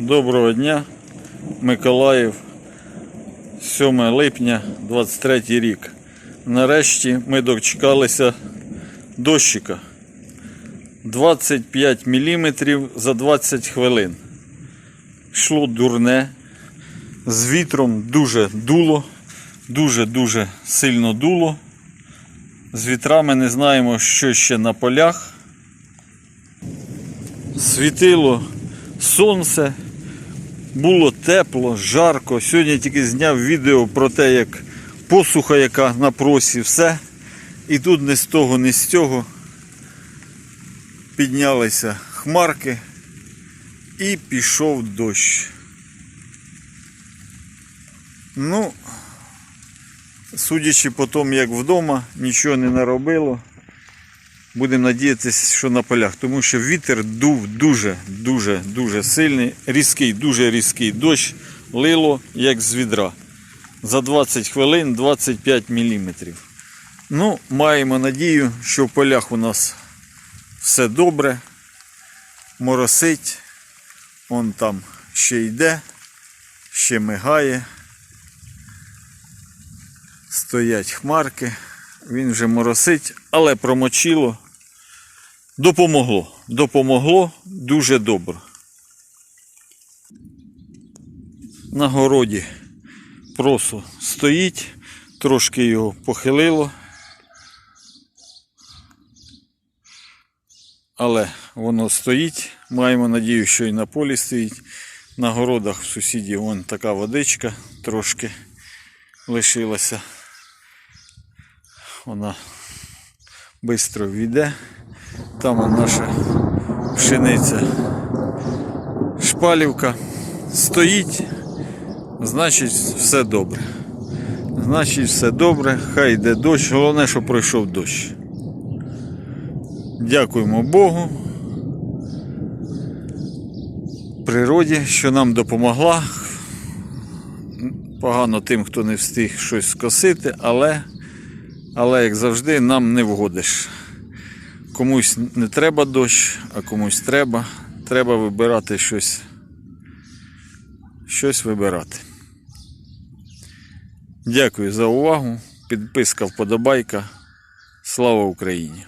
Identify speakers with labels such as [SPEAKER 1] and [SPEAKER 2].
[SPEAKER 1] Доброго дня, Миколаїв, 7 липня 23 рік. Нарешті ми дочекалися дощика. 25 мм за 20 хвилин. Йшло дурне, з вітром дуже дуло, дуже-дуже сильно дуло. З вітрами не знаємо, що ще на полях. Світило сонце, було тепло, жарко. Сьогодні тільки зняв відео про те, як посуха, яка на просі, все. І тут не з того, не з цього піднялися хмарки і пішов дощ. Ну, судячи по тому, як вдома, нічого не наробило. Будемо надіятися, що на полях, тому що вітер дув дуже, дуже, дуже сильний, різкий, дуже різкий дощ лило як з відра. За 20 хвилин 25 мм. Ну, маємо надію, що в полях у нас все добре. Моросить. Он там ще йде, ще мигає. Стоять хмарки. Він вже моросить, але промочило. Допомогло. Допомогло дуже добре. На городі просо стоїть, трошки його похилило. Але воно стоїть. Маємо надію, що і на полі стоїть. На городах в сусідів вон така водичка трошки лишилася. Вона швидко війде. Там наша пшениця шпалівка стоїть, значить все добре. Значить все добре, хай йде дощ. Головне, що пройшов дощ. Дякуємо Богу. Природі, що нам допомогла. Погано тим, хто не встиг щось скосити, але, але як завжди, нам не вгодиш. Комусь не треба дощ, а комусь треба. Треба вибирати щось. Щось вибирати. Дякую за увагу. Підписка, вподобайка. Слава Україні!